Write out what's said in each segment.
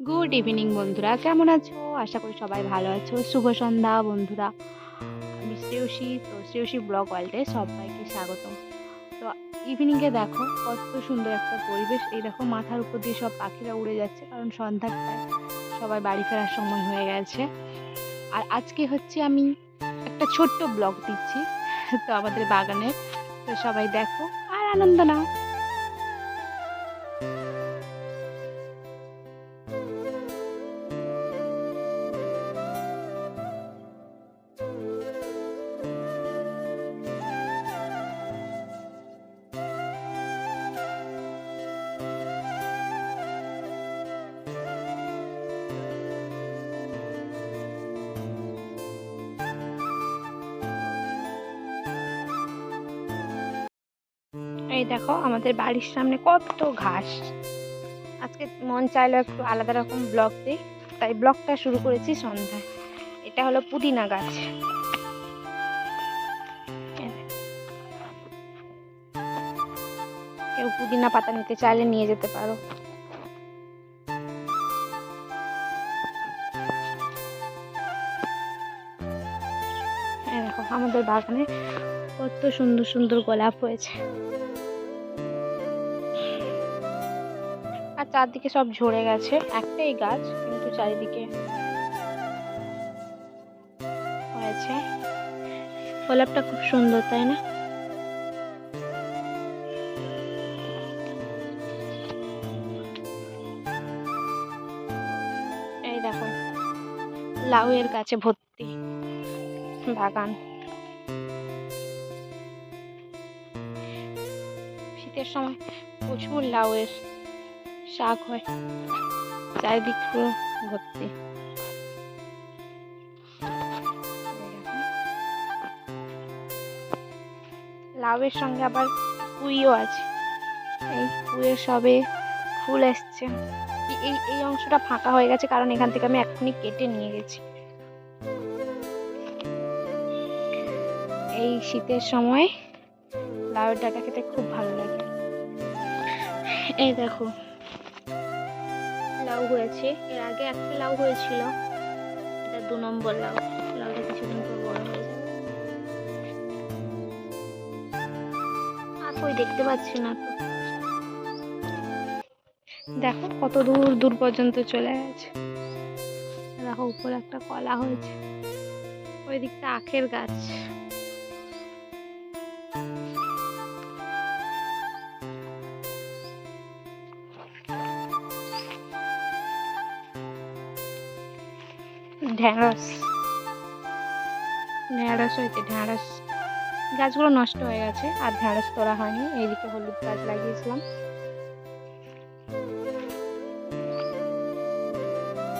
Good evening বন্ধুরা। কেমন আছো? আশা করি সবাই ভালো আছো। শুভ সন্ধ্যা বন্ধুরা। আমি শ্রেয়সী। তো শ্রেয়সী ব্লগ ওয়ার্ল্ডে সবাইকে স্বাগতম। তো ইভিনিংয়ে দেখো কত সুন্দর একটা পরিবেশ। এই দেখো মাথার উপর দিয়ে সব পাখিরা উড়ে যাচ্ছে কারণ সন্ধ্যার time, সবাই বাড়ি ফেরার সময় হয়ে গেছে। আর আজকে হচ্ছে আমি একটা ছোট্ট ব্লগ দিচ্ছি তো আমাদের বাগানে তো সবাই দেখো আর আনন্দ নাও। এই দেখো, আমাদের বাড়ির সামনে কত ঘাস। আজকে মন চাইলো একটু আলাদা রকম ব্লগ দিই, তাই ব্লগটা শুরু করেছি সন্ধ্যায়। এটা হলো পুদিনা গাছ। কেউ পুদিনা পাতা নিতে চাইলে নিয়ে যেতে পারো। দেখো, আমাদের বাগানে কত সুন্দর সুন্দর গোলাপ হয়েছে। চারদিকে সব ঝরে গেছে। একটাই গাছ, কিন্তু চারিদিকে হয়েছে। গোলাপটা খুব সুন্দর, তাই না? এই দেখো, লাউয়ের গাছে ভর্তি বাগান। শীতের সময় প্রচুর লাউয়ের শাক হয়। চারিদিক পুরো ভর্তি। লাউয়ের সঙ্গে আবার পুঁইও আছে। এই পুঁইয়ের সবে ফুল এসছে। এই- এই অংশটা ফাঁকা হয়ে গেছে কারণ এখান থেকে আমি এক্ষুনি কেটে নিয়ে গেছি। এই শীতের সময় লাউয়ের ডাটা খেতে খুব ভালো লাগে। এই দেখো। লাউ হয়েছে। এর আগে একটা লাউ হয়েছিল। এটা দু নম্বর লাউ। লাউটা কিছুদিন পর বড় হয়ে যাবে। আর কই দেখতে পাচ্ছি না তো দেখো কত দূর দূর পর্যন্ত চলে গেছে। দেখো উপরে একটা কলা হয়েছে। ওই দিকটা আখের গাছ। ঢ্যাঁড়স। ঢ্যাঁড়স হয়েছে ঢ্যাঁড়স। গাছগুলো নষ্ট হয়ে গেছে, আর ঢ্যাঁড়স তোলা হয়নি। এইদিকে হলুদ গাছ লাগিয়েছিলাম।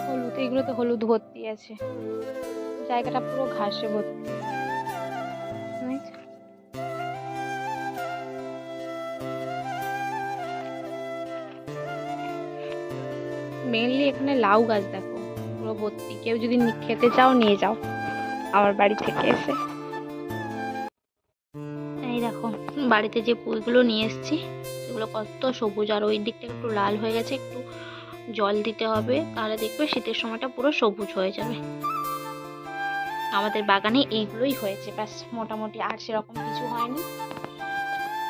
হলুদ, এগুলো তো হলুদ ভর্তি আছে। জায়গাটা পুরো ঘাসে ভর্তি। মেনলি এখানে লাউ গাছ দেখো। পুরো ভর্তি কেউ যদি খেতে চাও নিয়ে যাও, আমার বাড়ি থেকে এসে। এই দেখো, বাড়িতে যে পুঁইগুলো নিয়ে এসেছি, সেগুলো কত সবুজ, আর ওই দিকটা একটু লাল হয়ে গেছে, একটু জল দিতে হবে, তাহলে দেখবে শীতের সময়টা পুরো সবুজ হয়ে যাবে। আমাদের বাগানে এইগুলোই হয়েছে, ব্যাস, মোটামুটি আর সেরকম কিছু হয়নি।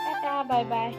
টাটা, বাই বাই।